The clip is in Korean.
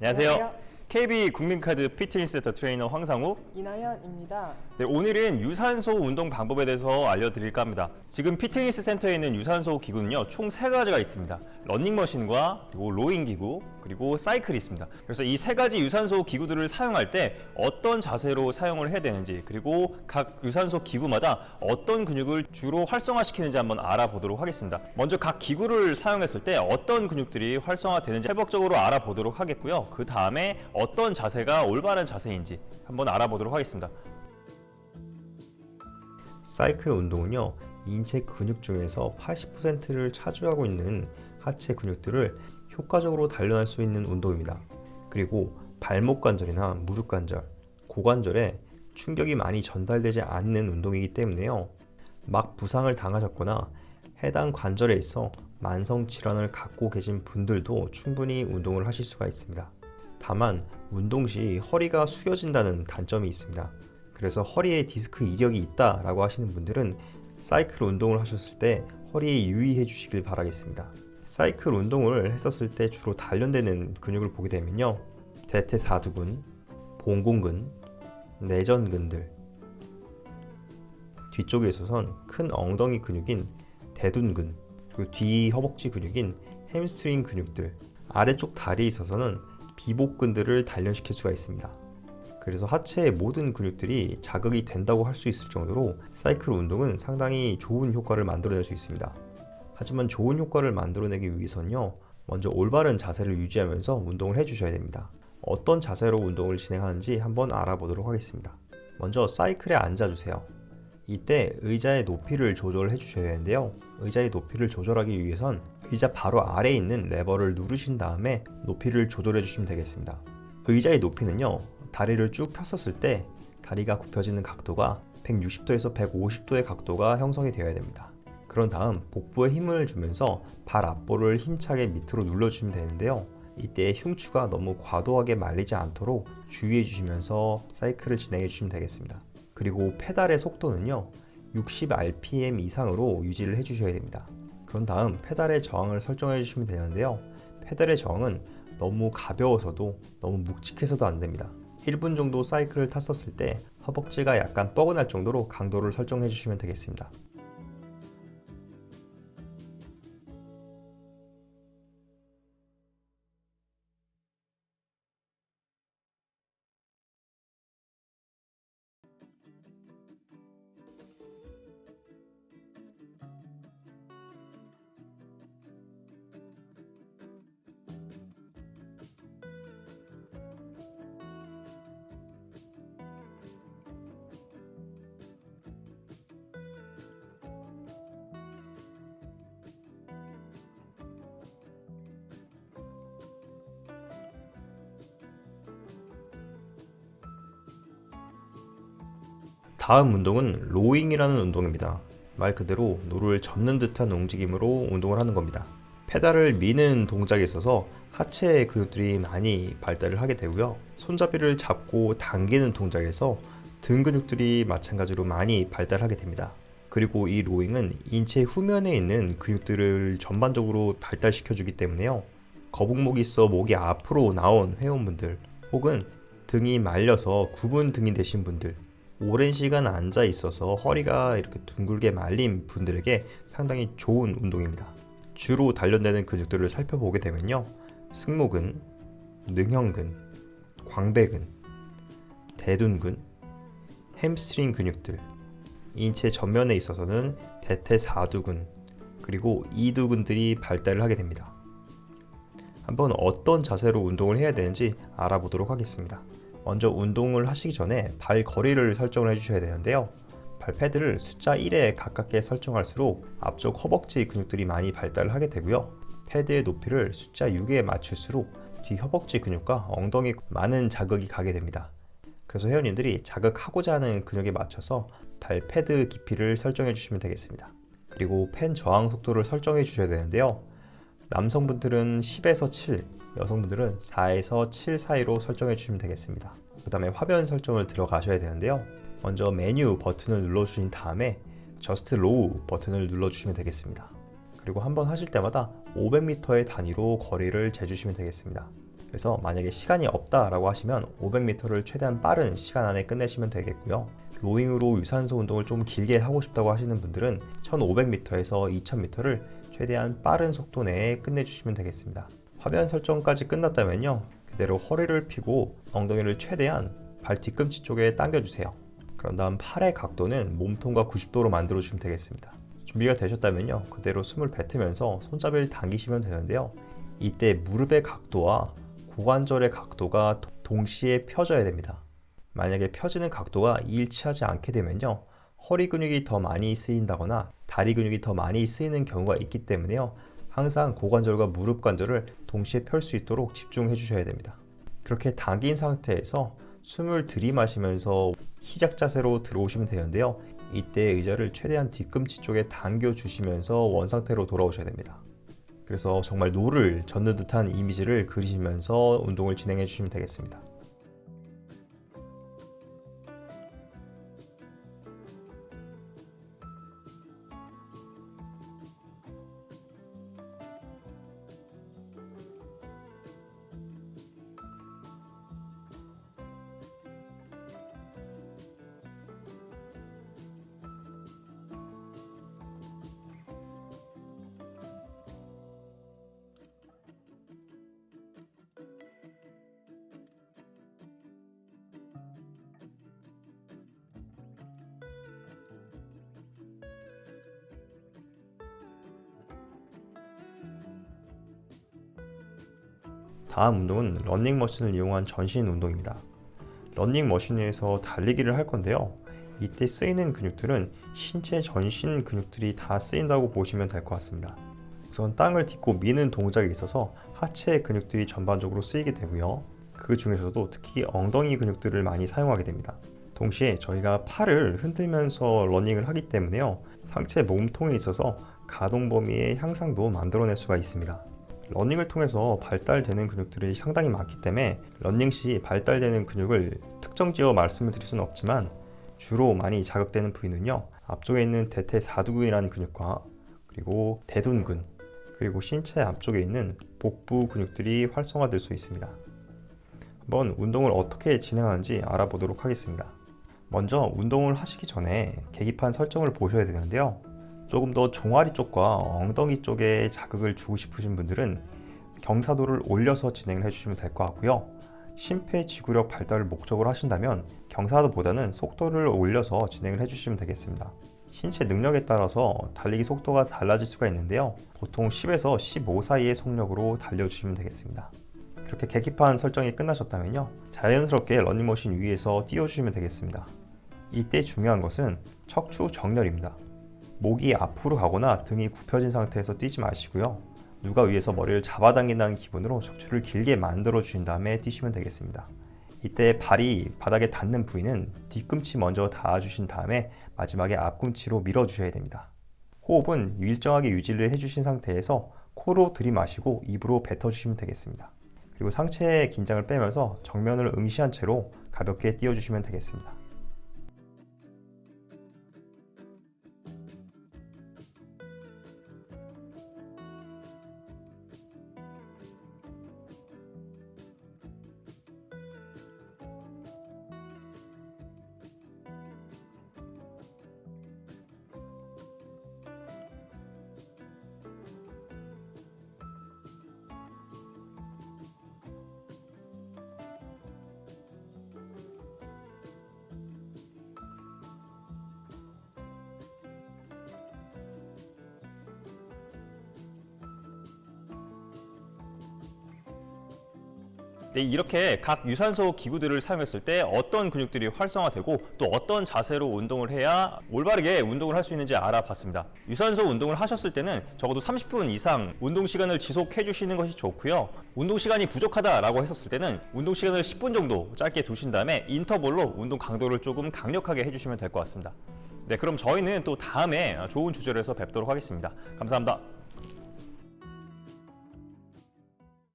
안녕하세요. KB 국민카드 피트니스센터 트레이너 황상우. 이나연입니다. 네, 오늘은 유산소 운동 방법에 대해서 알려드릴까 합니다. 지금 피트니스 센터에 있는 유산소 기구는요, 총 세 가지가 있습니다. 러닝머신과 그리고 로잉 기구, 그리고 사이클이 있습니다. 그래서 이 세 가지 유산소 기구들을 사용할 때 어떤 자세로 사용을 해야 되는지, 그리고 각 유산소 기구마다 어떤 근육을 주로 활성화시키는지 한번 알아보도록 하겠습니다. 먼저 각 기구를 사용했을 때 어떤 근육들이 활성화되는지 해법적으로 알아보도록 하겠고요. 그 다음에 어떤 자세가 올바른 자세인지 한번 알아보도록 하겠습니다. 사이클 운동은요 인체 근육 중에서 80%를 차지하고 있는 하체 근육들을 효과적으로 단련할 수 있는 운동입니다. 그리고 발목 관절이나 무릎 관절, 고관절에 충격이 많이 전달되지 않는 운동이기 때문에요. 막 부상을 당하셨거나 해당 관절에 있어 만성 질환을 갖고 계신 분들도 충분히 운동을 하실 수가 있습니다. 다만 운동 시 허리가 숙여진다는 단점이 있습니다. 그래서 허리에 디스크 이력이 있다라고 하시는 분들은 사이클 운동을 하셨을 때 허리에 유의해 주시길 바라겠습니다. 사이클 운동을 했었을 때 주로 단련되는 근육을 보게 되면요. 대퇴사두근, 봉공근, 내전근들 뒤쪽에 있어선 큰 엉덩이 근육인 대둔근 그리고 뒤 허벅지 근육인 햄스트링 근육들 아래쪽 다리에 있어서는 비복근들을 단련시킬 수가 있습니다. 그래서 하체의 모든 근육들이 자극이 된다고 할 수 있을 정도로 사이클 운동은 상당히 좋은 효과를 만들어낼 수 있습니다. 하지만 좋은 효과를 만들어내기 위해서는요, 먼저 올바른 자세를 유지하면서 운동을 해주셔야 됩니다. 어떤 자세로 운동을 진행하는지 한번 알아보도록 하겠습니다. 먼저 사이클에 앉아주세요. 이때 의자의 높이를 조절해 주셔야 되는데요. 의자의 높이를 조절하기 위해선 의자 바로 아래에 있는 레버를 누르신 다음에 높이를 조절해 주시면 되겠습니다. 의자의 높이는요, 다리를 쭉 폈었을 때 다리가 굽혀지는 각도가 160도에서 150도의 각도가 형성이 되어야 됩니다. 그런 다음 복부에 힘을 주면서 발 앞볼을 힘차게 밑으로 눌러주시면 되는데요. 이때 흉추가 너무 과도하게 말리지 않도록 주의해 주시면서 사이클을 진행해 주시면 되겠습니다. 그리고 페달의 속도는요, 60rpm 이상으로 유지를 해 주셔야 됩니다. 그런 다음 페달의 저항을 설정해 주시면 되는데요. 페달의 저항은 너무 가벼워서도 너무 묵직해서도 안 됩니다. 1분 정도 사이클을 탔었을 때 허벅지가 약간 뻐근할 정도로 강도를 설정해 주시면 되겠습니다. 다음 운동은 로잉이라는 운동입니다. 말 그대로 노를 젓는 듯한 움직임으로 운동을 하는 겁니다. 페달을 미는 동작에 있어서 하체 근육들이 많이 발달을 하게 되고요. 손잡이를 잡고 당기는 동작에서 등 근육들이 마찬가지로 많이 발달하게 됩니다. 그리고 이 로잉은 인체 후면에 있는 근육들을 전반적으로 발달시켜 주기 때문에요. 거북목이 있어 목이 앞으로 나온 회원분들 혹은 등이 말려서 굽은 등이 되신 분들 오랜 시간 앉아 있어서 허리가 이렇게 둥글게 말린 분들에게 상당히 좋은 운동입니다. 주로 단련되는 근육들을 살펴보게 되면요. 승모근, 능형근, 광배근, 대둔근, 햄스트링 근육들, 인체 전면에 있어서는 대퇴사두근, 그리고 이두근들이 발달을 하게 됩니다. 한번 어떤 자세로 운동을 해야 되는지 알아보도록 하겠습니다. 먼저 운동을 하시기 전에 발 거리를 설정을 해주셔야 되는데요. 발 패드를 숫자 1에 가깝게 설정할수록 앞쪽 허벅지 근육들이 많이 발달을 하게 되고요. 패드의 높이를 숫자 6에 맞출수록 뒤 허벅지 근육과 엉덩이 많은 자극이 가게 됩니다. 그래서 회원님들이 자극하고자 하는 근육에 맞춰서 발 패드 깊이를 설정해 주시면 되겠습니다. 그리고 펜 저항 속도를 설정해 주셔야 되는데요. 남성분들은 10에서 7, 여성분들은 4에서 7 사이로 설정해 주시면 되겠습니다. 그 다음에 화면 설정을 들어가셔야 되는데요. 먼저 메뉴 버튼을 눌러주신 다음에 저스트 로우 버튼을 눌러주시면 되겠습니다. 그리고 한번 하실 때마다 500m의 단위로 거리를 재주시면 되겠습니다. 그래서 만약에 시간이 없다라고 하시면 500m를 최대한 빠른 시간 안에 끝내시면 되겠고요. 로잉으로 유산소 운동을 좀 길게 하고 싶다고 하시는 분들은 1500m에서 2000m를 최대한 빠른 속도 내에 끝내주시면 되겠습니다. 화면 설정까지 끝났다면요. 그대로 허리를 펴고 엉덩이를 최대한 발 뒤꿈치 쪽에 당겨주세요. 그런 다음 팔의 각도는 몸통과 90도로 만들어주시면 되겠습니다. 준비가 되셨다면요. 그대로 숨을 뱉으면서 손잡이를 당기시면 되는데요. 이때 무릎의 각도와 고관절의 각도가 도- 동시에 펴져야 됩니다. 만약에 펴지는 각도가 일치하지 않게 되면요. 허리 근육이 더 많이 쓰인다거나 다리 근육이 더 많이 쓰이는 경우가 있기 때문에요. 항상 고관절과 무릎 관절을 동시에 펼 수 있도록 집중해 주셔야 됩니다. 그렇게 당긴 상태에서 숨을 들이마시면서 시작 자세로 들어오시면 되는데요. 이때 의자를 최대한 뒤꿈치 쪽에 당겨 주시면서 원 상태로 돌아오셔야 됩니다. 그래서 정말 노를 젓는 듯한 이미지를 그리시면서 운동을 진행해 주시면 되겠습니다. 다음 운동은 런닝머신을 이용한 전신 운동입니다. 런닝머신 위에서 달리기를 할 건데요. 이때 쓰이는 근육들은 신체 전신 근육들이 다 쓰인다고 보시면 될 것 같습니다. 우선 땅을 딛고 미는 동작에 있어서 하체 근육들이 전반적으로 쓰이게 되고요. 그 중에서도 특히 엉덩이 근육들을 많이 사용하게 됩니다. 동시에 저희가 팔을 흔들면서 러닝을 하기 때문에요. 상체 몸통에 있어서 가동 범위의 향상도 만들어낼 수가 있습니다. 러닝을 통해서 발달되는 근육들이 상당히 많기 때문에 러닝 시 발달되는 근육을 특정 지어 말씀을 드릴 수는 없지만 주로 많이 자극되는 부위는요 앞쪽에 있는 대퇴사두근이라는 근육과 그리고 대둔근 그리고 신체 앞쪽에 있는 복부 근육들이 활성화될 수 있습니다. 한번 운동을 어떻게 진행하는지 알아보도록 하겠습니다. 먼저 운동을 하시기 전에 계기판 설정을 보셔야 되는데요. 조금 더 종아리 쪽과 엉덩이 쪽에 자극을 주고 싶으신 분들은 경사도를 올려서 진행을 해주시면 될 것 같고요. 심폐지구력 발달을 목적으로 하신다면 경사도보다는 속도를 올려서 진행을 해주시면 되겠습니다. 신체 능력에 따라서 달리기 속도가 달라질 수가 있는데요. 보통 10에서 15 사이의 속력으로 달려주시면 되겠습니다. 그렇게 계기판 설정이 끝나셨다면요. 자연스럽게 러닝머신 위에서 뛰어주시면 되겠습니다. 이때 중요한 것은 척추 정렬입니다. 목이 앞으로 가거나 등이 굽혀진 상태에서 뛰지 마시고요. 누가 위에서 머리를 잡아당긴다는 기분으로 척추를 길게 만들어 주신 다음에 뛰시면 되겠습니다. 이때 발이 바닥에 닿는 부위는 뒤꿈치 먼저 닿아주신 다음에 마지막에 앞꿈치로 밀어주셔야 됩니다. 호흡은 일정하게 유지를 해주신 상태에서 코로 들이마시고 입으로 뱉어주시면 되겠습니다. 그리고 상체의 긴장을 빼면서 정면을 응시한 채로 가볍게 뛰어주시면 되겠습니다. 네, 이렇게 각 유산소 기구들을 사용했을 때 어떤 근육들이 활성화되고 또 어떤 자세로 운동을 해야 올바르게 운동을 할 수 있는지 알아봤습니다. 유산소 운동을 하셨을 때는 적어도 30분 이상 운동 시간을 지속해 주시는 것이 좋고요. 운동 시간이 부족하다라고 했었을 때는 운동 시간을 10분 정도 짧게 두신 다음에 인터벌로 운동 강도를 조금 강력하게 해주시면 될 것 같습니다. 네, 그럼 저희는 또 다음에 좋은 주제로 해서 뵙도록 하겠습니다. 감사합니다.